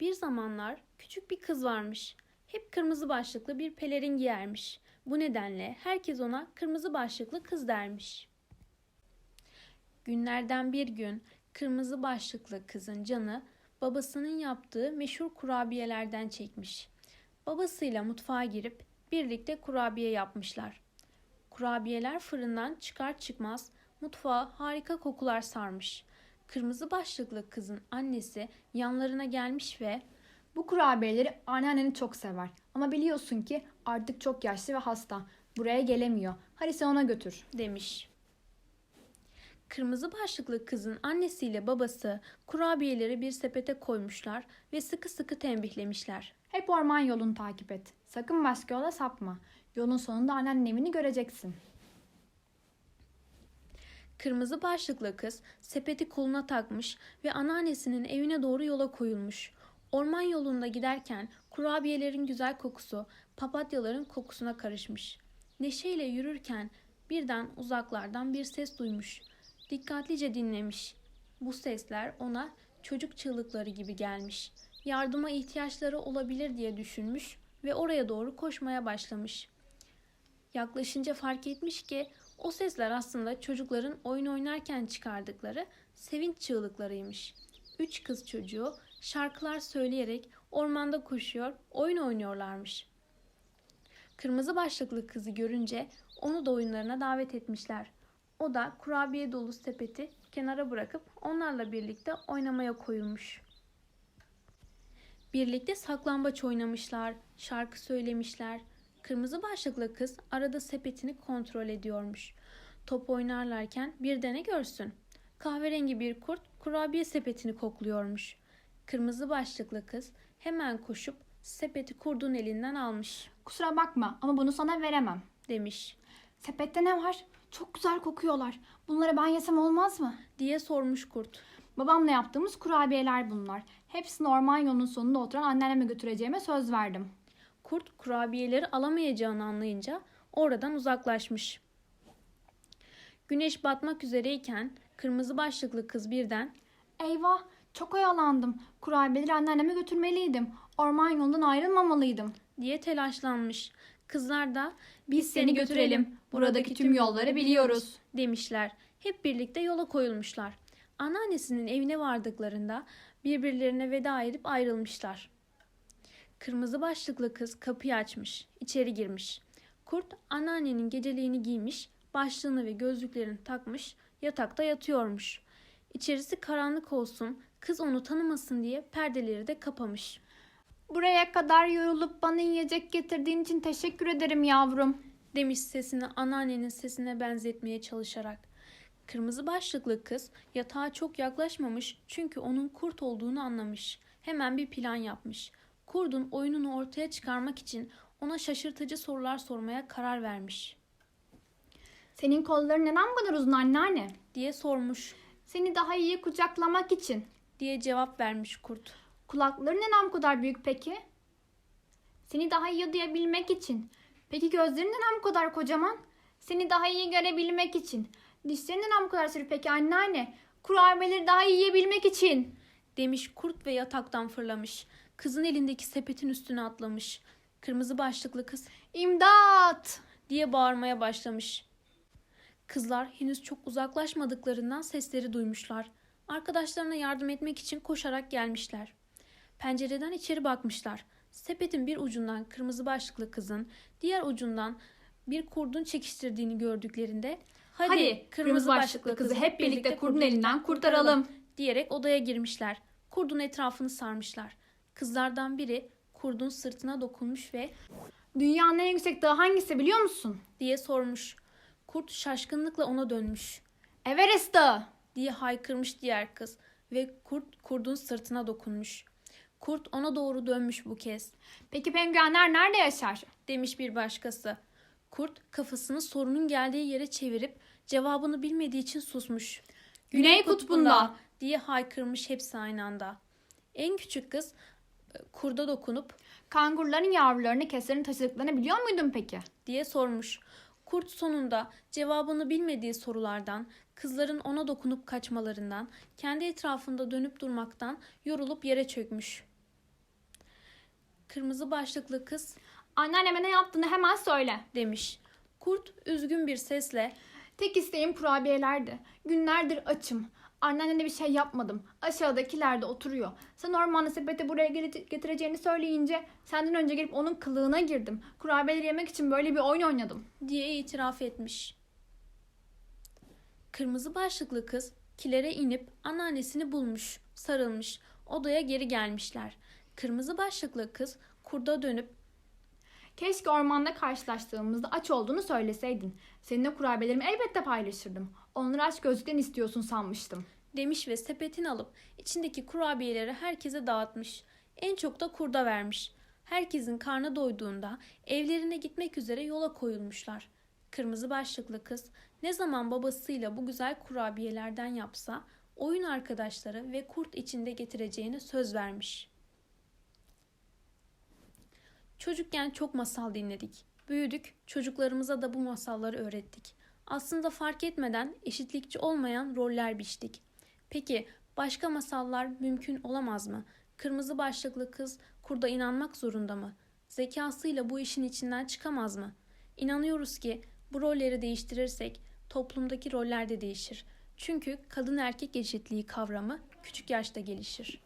Bir zamanlar küçük bir kız varmış. Hep kırmızı başlıklı bir pelerin giyermiş. Bu nedenle herkes ona kırmızı başlıklı kız dermiş. Günlerden bir gün kırmızı başlıklı kızın canı babasının yaptığı meşhur kurabiyelerden çekmiş. Babasıyla mutfağa girip birlikte kurabiye yapmışlar. Kurabiyeler fırından çıkar çıkmaz mutfağa harika kokular sarmış. Kırmızı başlıklı kızın annesi yanlarına gelmiş ve Bu kurabiyeleri anneanneni çok sever. Ama biliyorsun ki artık çok yaşlı ve hasta. Buraya gelemiyor. Hadi sen ona götür. demiş. Kırmızı başlıklı kızın annesiyle babası kurabiyeleri bir sepete koymuşlar ve sıkı sıkı tembihlemişler. Hep orman yolunu takip et. Sakın başka yola sapma. Yolun sonunda anneannenin evini göreceksin. Kırmızı başlıklı kız sepeti koluna takmış ve anneannesinin evine doğru yola koyulmuş. Orman yolunda giderken kurabiyelerin güzel kokusu papatyaların kokusuna karışmış. Neşeyle yürürken birden uzaklardan bir ses duymuş. Dikkatlice dinlemiş. Bu sesler ona çocuk çığlıkları gibi gelmiş. Yardıma ihtiyaçları olabilir diye düşünmüş ve oraya doğru koşmaya başlamış. Yaklaşınca fark etmiş ki o sesler aslında çocukların oyun oynarken çıkardıkları sevinç çığlıklarıymış. Üç kız çocuğu şarkılar söyleyerek ormanda koşuyor, oyun oynuyorlarmış. Kırmızı başlıklı kızı görünce onu da oyunlarına davet etmişler. O da kurabiye dolu sepeti kenara bırakıp onlarla birlikte oynamaya koyulmuş. Birlikte saklambaç oynamışlar, şarkı söylemişler. Kırmızı başlıklı kız arada sepetini kontrol ediyormuş. Top oynarlarken bir de ne görsün? Kahverengi bir kurt kurabiye sepetini kokluyormuş. Kırmızı başlıklı kız hemen koşup sepeti kurdun elinden almış Kusura bakma ama bunu sana veremem. demiş Sepette ne var? Çok güzel kokuyorlar. Bunları ben yesem olmaz mı? diye sormuş kurt. Babamla yaptığımız kurabiyeler bunlar. Hepsini orman yolunun sonunda oturan anneanneme götüreceğime söz verdim. Kurt kurabiyeleri alamayacağını anlayınca oradan uzaklaşmış. Güneş batmak üzereyken kırmızı başlıklı kız birden Eyvah! Çok oyalandım. Kurabiyeleri anneanneme götürmeliydim. Orman yolundan ayrılmamalıydım. diye telaşlanmış. Kızlar da Biz seni götürelim. Buradaki tüm yolları biliyoruz. demişler. Hep birlikte yola koyulmuşlar. Anneannesinin evine vardıklarında birbirlerine veda edip ayrılmışlar. Kırmızı başlıklı kız kapıyı açmış, içeri girmiş. Kurt anneannenin geceliğini giymiş, başlığını ve gözlüklerini takmış, yatakta yatıyormuş. İçerisi karanlık olsun, kız onu tanımasın diye perdeleri de kapamış. Buraya kadar yorulup bana yiyecek getirdiğin için teşekkür ederim yavrum. demiş sesini anneannenin sesine benzetmeye çalışarak. Kırmızı başlıklı kız yatağa çok yaklaşmamış çünkü onun kurt olduğunu anlamış. Hemen bir plan yapmış. Kurdun oyununu ortaya çıkarmak için ona şaşırtıcı sorular sormaya karar vermiş Senin kolların neden bu kadar uzun anneanne? diye sormuş Seni daha iyi kucaklamak için. diye cevap vermiş kurt. Kulakların neden bu kadar büyük peki? Seni daha iyi duyabilmek için. Peki gözlerin neden bu kadar kocaman? Seni daha iyi görebilmek için. Dişlerin neden bu kadar sivri peki anneanne? Kurabiyeleri daha iyi yiyebilmek için. demiş kurt ve yataktan fırlamış. Kızın elindeki sepetin üstüne atlamış. Kırmızı başlıklı kız İmdat! diye bağırmaya başlamış. Kızlar henüz çok uzaklaşmadıklarından sesleri duymuşlar. Arkadaşlarına yardım etmek için koşarak gelmişler. Pencereden içeri bakmışlar. Sepetin bir ucundan kırmızı başlıklı kızın, diğer ucundan bir kurdun çekiştirdiğini gördüklerinde Hadi, kırmızı başlıklı kızı hep birlikte kurdun elinden kurtaralım." diyerek odaya girmişler. Kurdun etrafını sarmışlar. Kızlardan biri kurdun sırtına dokunmuş ve Dünyanın en yüksek dağı hangisi biliyor musun? diye sormuş. Kurt şaşkınlıkla ona dönmüş. Everest Dağı. diye haykırmış diğer kız ve kurt kurdun sırtına dokunmuş. Kurt ona doğru dönmüş bu kez Peki penguenler nerede yaşar? demiş bir başkası. Kurt kafasını sorunun geldiği yere çevirip cevabını bilmediği için susmuş. Güney kutbunda. diye haykırmış hepsi aynı anda. En küçük kız kurda dokunup Kangurların yavrularını keserin taşıdıklarını biliyor muydun peki? diye sormuş. Kurt sonunda cevabını bilmediği sorulardan, kızların ona dokunup kaçmalarından, kendi etrafında dönüp durmaktan yorulup yere çökmüş. Kırmızı başlıklı kız Anneanneme ne yaptığını hemen söyle. demiş. Kurt üzgün bir sesle Tek isteğim kurabiyelerdi. Günlerdir açım. Anneannene bir şey yapmadım. Aşağıdakilerde oturuyor. Sen ormanda sepeti buraya geti- getireceğini söyleyince senden önce gelip onun kılığına girdim. Kurabiyeleri yemek için böyle bir oyun oynadım. diye itiraf etmiş. Kırmızı başlıklı kız kilere inip anneannesini bulmuş, sarılmış. Odaya geri gelmişler. Kırmızı başlıklı kız kurda dönüp Keşke ormanda karşılaştığımızda aç olduğunu söyleseydin. Seninle kurabiyelerimi elbette paylaşırdım. Onları aç gözlükten istiyorsun sanmıştım. demiş ve sepetini alıp içindeki kurabiyeleri herkese dağıtmış. En çok da kurda vermiş. Herkesin karnı doyduğunda evlerine gitmek üzere yola koyulmuşlar. Kırmızı başlıklı kız ne zaman babasıyla bu güzel kurabiyelerden yapsa oyun arkadaşları ve kurt içinde getireceğine söz vermiş. Çocukken çok masal dinledik. Büyüdük, çocuklarımıza da bu masalları öğrettik. Aslında fark etmeden eşitlikçi olmayan roller biçtik. Peki başka masallar mümkün olamaz mı? Kırmızı başlıklı kız kurda inanmak zorunda mı? Zekasıyla bu işin içinden çıkamaz mı? İnanıyoruz ki bu rolleri değiştirirsek toplumdaki roller de değişir. Çünkü kadın erkek eşitliği kavramı küçük yaşta gelişir.